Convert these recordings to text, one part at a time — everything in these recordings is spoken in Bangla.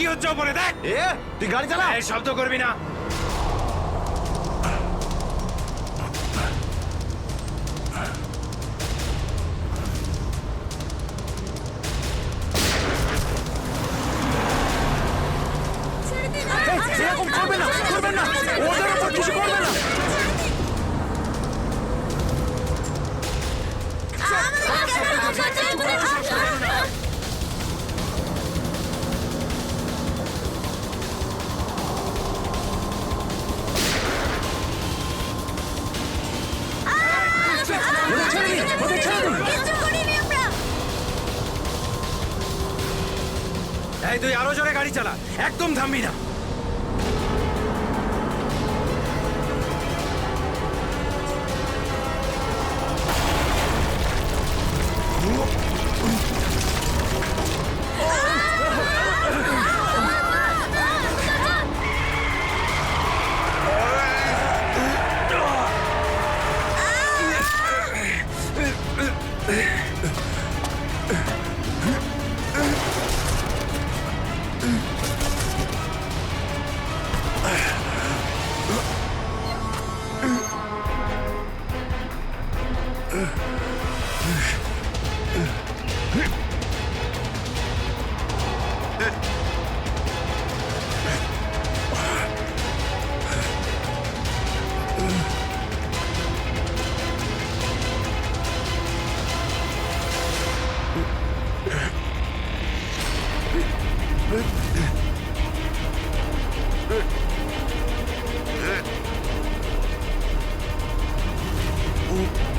কি হচ্ছে বলে দেখ! এ তুই গাড়ি চালা? এই শব্দ করবি না। একদম থামবি না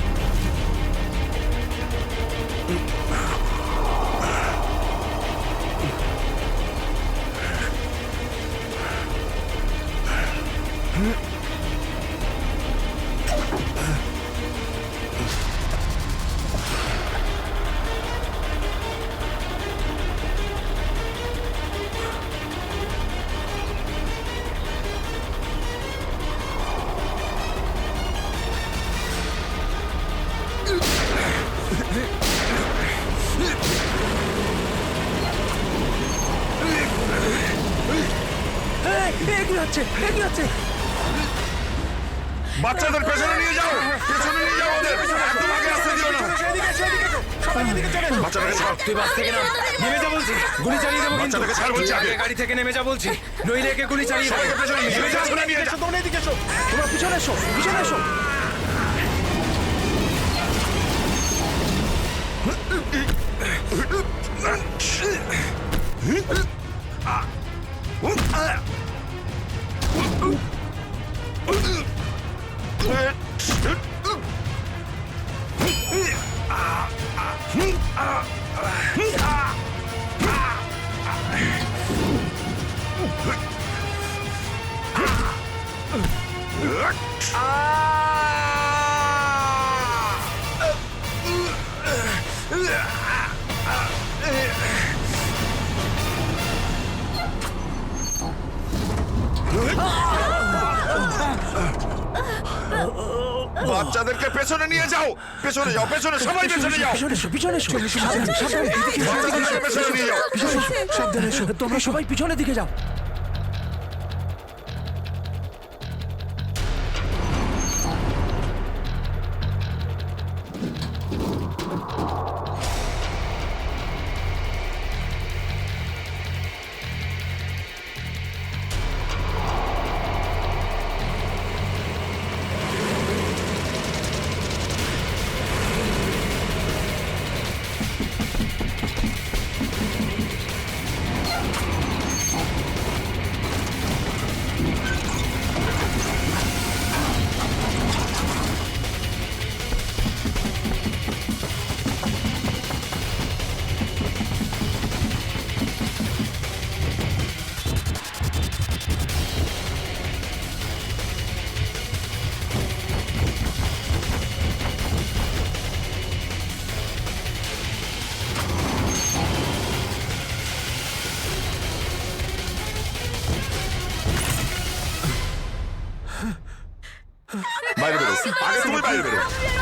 যাচ্ছে এগিয়ে যাচ্ছে বাচ্চাদের পেছনে নিয়ে যাও পেছনে নিয়ে যাও ওদের একদম আগে আসতে দিও না বাচ্চাটাকে ছাড় তুই বাস থেকে নাম নেমে যা বলছি গুলি চালিয়ে দেবো বাচ্চাটাকে ছাড় বলছি আগে। আগে গাড়ি থেকে নেমে যা বলছি নইলে একে গুলি চালিয়ে দেবো সবাইকে পেছনে নিয়ে যা, পেছনে নিয়ে যা তোমরা এদিকে এসো তোমরা পিছনে এসো পিছনে এসো বাচ্চাদেরকে পেছনে নিয়ে যাও। পেছনে যাও পেছনে সবাই পেছনে যাও। পিছনে সাবধানে সাবধানে পেছনে নিয়ে যাও। সাবধানে তোমরা সবাই পিছনের দিকে যাও। আগে তুমি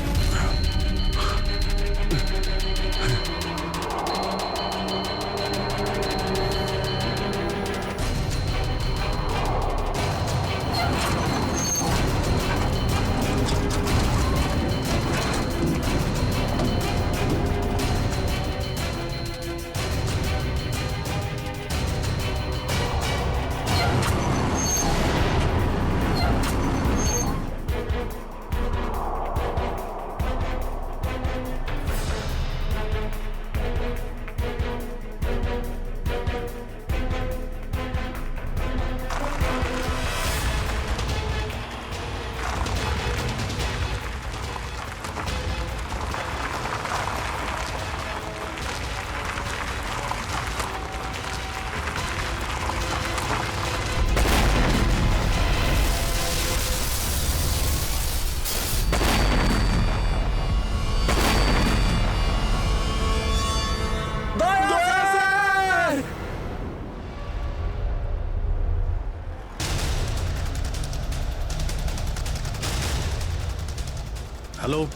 হ্যালো?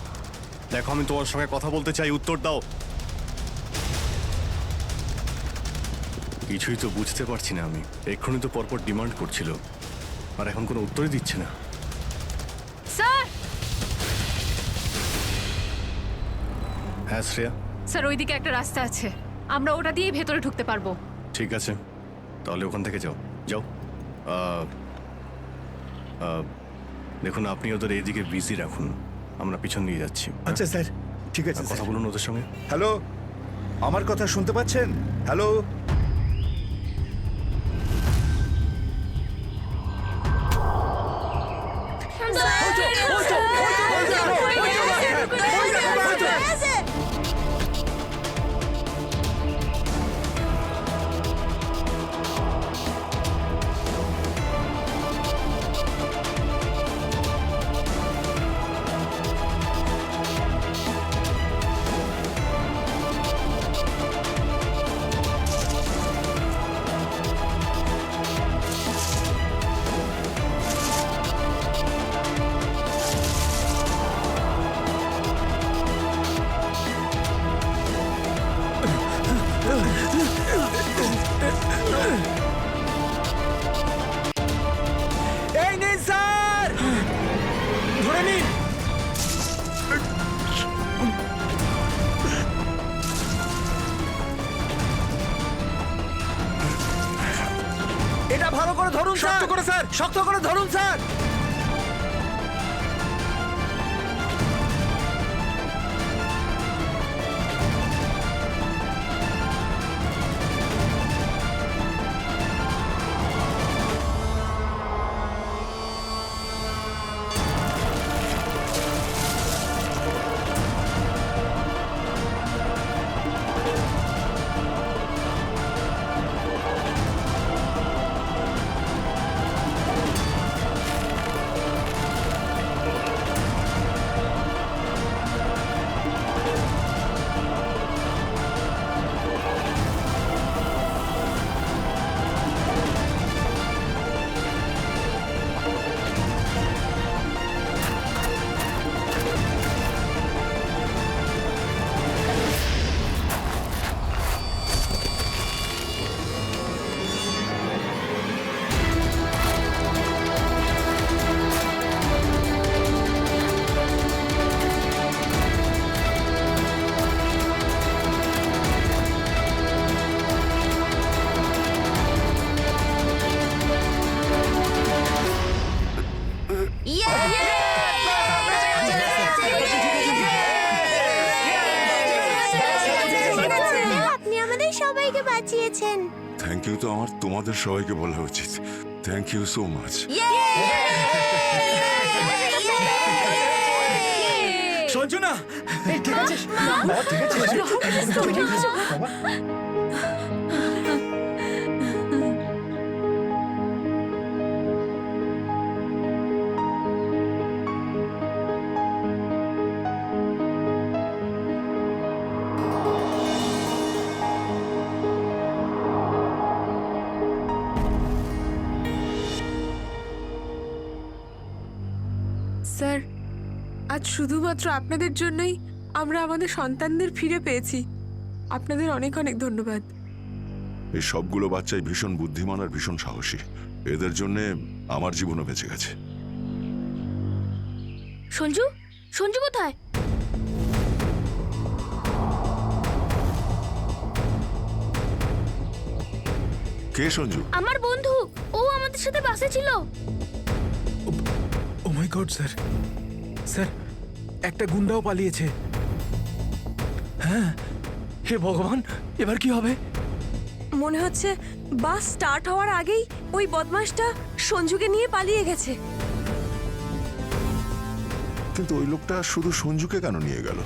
দেখো আমি তোমার সঙ্গে কথা বলতে চাই উত্তর দাও। কিছুই তো বুঝতে পারছি না আমি। এক্ষুনি তো পরপর ডিমান্ড করছিল। আর এখন কোনো উত্তরই দিচ্ছে না। স্যার! হ্যাঁ শ্রেয়া? স্যার ওইদিকে একটা রাস্তা আছে। আমরা ওটা দিয়েই ভেতরে ঢুকতে পারব। ঠিক আছে। তাহলে ওখান থেকে যাও। যাও। আহ, আহ, দেখুন আপনি ওদের এইদিকে বিজি রাখুন। আমরা পিছন দিয়ে যাচ্ছি। আচ্ছা স্যার। ঠিক আছে কথা বলুন ওদের সঙ্গে। হ্যালো? আমার কথা শুনতে পাচ্ছেন? হ্যালো? করে ধরুন শক্ত করে স্যার। শক্ত করে ধরুন স্যার। সবাইকে বাঁচিয়েছেন থ্যাংক ইউ তো আমার তোমাদের সবাইকে বলা উচিত thank you so much Sanjana ঠিক আছে ঠিক আছে শুধুমাত্র আপনাদের জন্যই আমরা আমাদের সন্তানদের ফিরে পেয়েছি। আপনাদের অনেক অনেক ধন্যবাদ। এই সবগুলো বাচ্চাই ভীষণ বুদ্ধিমান আর ভীষণ সাহসী। এদের জন্য আমার জীবনও বেঁচে গেছে। সঞ্জু? সঞ্জু কোথায়? কে সঞ্জু? আমার বন্ধু। ও আমাদের সাথে বাসে ছিল। Oh my god sir. Sir একটা গুন্ডাও পালিয়েছে। হ্যাঁ হে ভগবান এবার কি হবে? মনে হচ্ছে বাস স্টার্ট হওয়ার আগেই ওই বদমাসটা সঞ্জুকে নিয়ে পালিয়ে গেছে। কিন্তু ওই লোকটা শুধু সঞ্জুকে কেন নিয়ে গেল?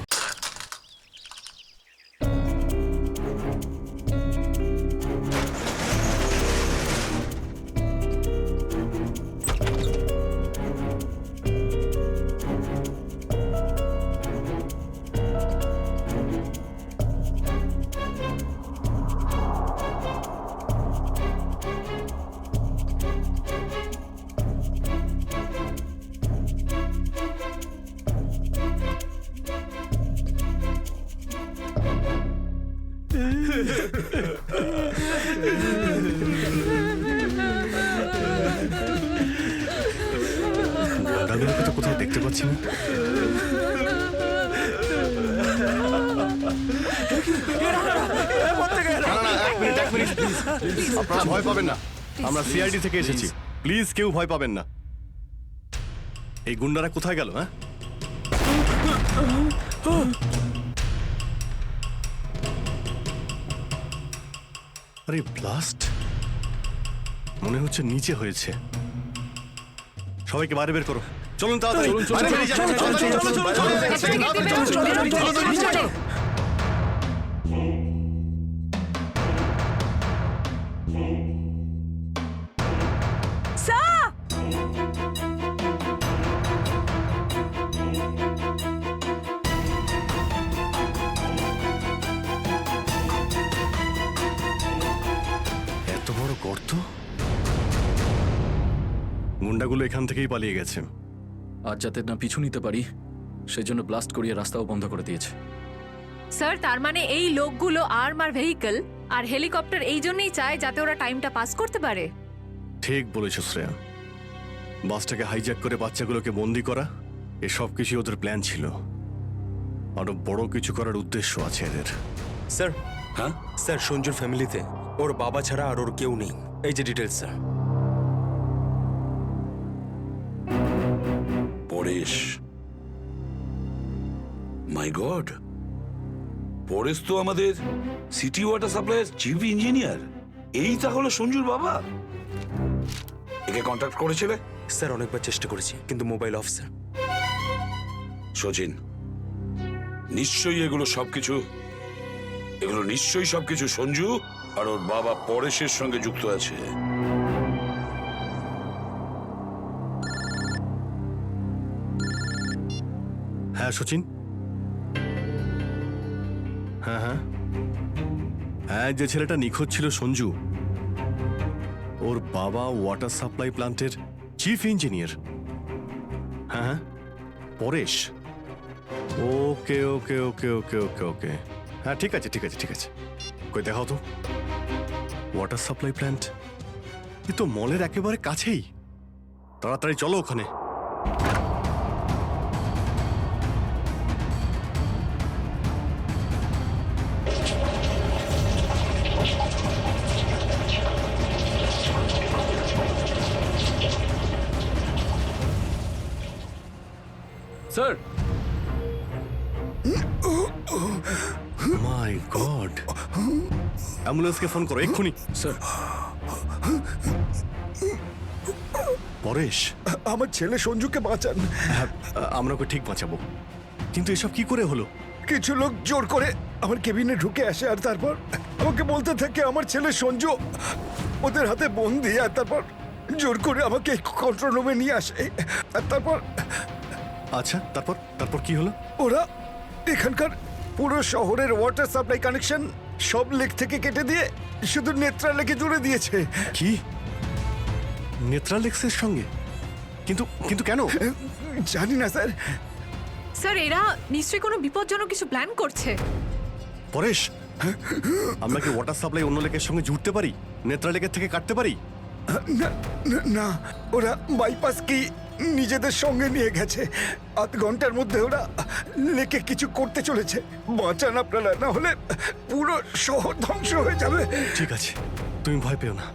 গুন্ডাগুলোকে তো কোথাও দেখতে পাচ্ছি না. আপনারা ভয় পাবেন না। আমরা সিআইডি থেকে এসেছি। প্লিজ কেউ ভয় পাবেন না। এই গুন্ডারা কোথায় গেল হ্যাঁ? আরে ব্লাস্ট মনে হচ্ছে নিচে হয়েছে সবাইকে বাইরে বের করো চলুন তাড়াতাড়ি চলুন চলুন চলুন চলুন চলুন, চলুন, চলুন, চলুন চলুন। স্যার গুন্ডাগুলো এখান থেকেই পালিয়ে গেছে। আর যাতে না পিছু নিতে পারি সেজন্য ব্লাস্ট করিয়ে রাস্তাও বন্ধ করে দিয়েছে। স্যার তার মানে এই লোকগুলো আর্মার ভেহিকল আর হেলিকপ্টার এই জন্যই চায় যাতে ওরা টাইমটা পাস করতে পারে। ঠিক বলেছ শ্রেয়া। বাসটাকে হাইজ্যাক করে বাচ্চাগুলোকে বন্দি করা এসব কিছু ওদের প্ল্যান ছিল। আরও বড় কিছু করার উদ্দেশ্য আছে এদের। স্যার হ্যাঁ? স্যার সঞ্জুর ফ্যামিলিতে ওর বাবা ছাড়া আর ওর কেউ নেই। এই যে details sir. Paresh my god Paresh তো আমাদের সিটি ওয়াটার সাপ্লাইয়ের চিফ ইঞ্জিনিয়ার এই তাহলে সঞ্জুর বাবা। একে কন্ট্যাক্ট করেছিলে? স্যার অনেকবার চেষ্টা করেছি কিন্তু মোবাইল অফ স্যার। সচিন নিশ্চয়ই এগুলো সবকিছু এগুলো নিশ্চয়ই সবকিছু সঞ্জু আর ওর বাবা পরেশের সঙ্গে যুক্ত আছে। হ্যাঁ সচিন? হ্যাঁ হ্যাঁ। হ্যাঁ যে ছেলেটা নিখোঁজ ছিল সঞ্জু, ওর বাবা ওয়াটার সাপ্লাই প্লান্টের চিফ ইঞ্জিনিয়ার হ্যাঁ হ্যাঁ। পরেশ। ওকে ওকে ওকে ওকে ওকে ওকে। হ্যাঁ ঠিক আছে ঠিক আছে ঠিক আছে। কই, দেখাও তো। ওয়াটার সাপ্লাই প্ল্যান্ট এ তো মলের একেবারে কাছেই। তাড়াতাড়ি চলো ওখানে। স্যার। মাই গড অ্যাম্বুলেন্সকে ফোন করো এক্ষুনি। স্যার। পরেশ। আমার ছেলে সঞ্জুকে বাঁচান। হ্যাঁ আমরা ওকে ঠিক বাঁচাবো। কিন্তু এসব কি করে হলো? কিছু লোক জোর করে আমার কেবিনে ঢুকে আসে আর তারপর আমাকে বলতে থাকে আমার ছেলে সঞ্জু ওদের হাতে বন্দি। আর তারপর জোর করে আমাকে কন্ট্রোল রুমে নিয়ে আসে। আর তারপর আচ্ছা তারপর? তারপর কি হলো? ওরা এখানকার পুরো শহরের ওয়াটার সাপ্লাই কানেকশন সব লেক থেকে কেটে দিয়ে শুধু নেত্রা লেকে জুড়ে দিয়েছে। কি? নেত্রালেক্সের সঙ্গে? কিন্তু কিন্তু কেন? জানি না স্যার। স্যার এরা নিশ্চয়ই কোনো বিপজ্জনক কিছু প্ল্যান করছে। পরেশ আমরা কি ওয়াটার সাপ্লাই অন্য লেকের সঙ্গে জুড়তে পারি? নেত্রা লেকের থেকে কাটতে পারি? না না, না ওরা বাইপাস কি নিজেদের সঙ্গে নিয়ে গেছে। আধ ঘণ্টার মধ্যে ওরা লেকে কিছু করতে চলেছে। বাঁচান আপনারা, না হলে পুরো শহর ধ্বংস হয়ে যাবে। ঠিক আছে, তুমি ভয় পেও না।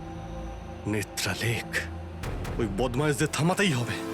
নেত্রা লেক ওই বদমাইশদের থামাতেই হবে।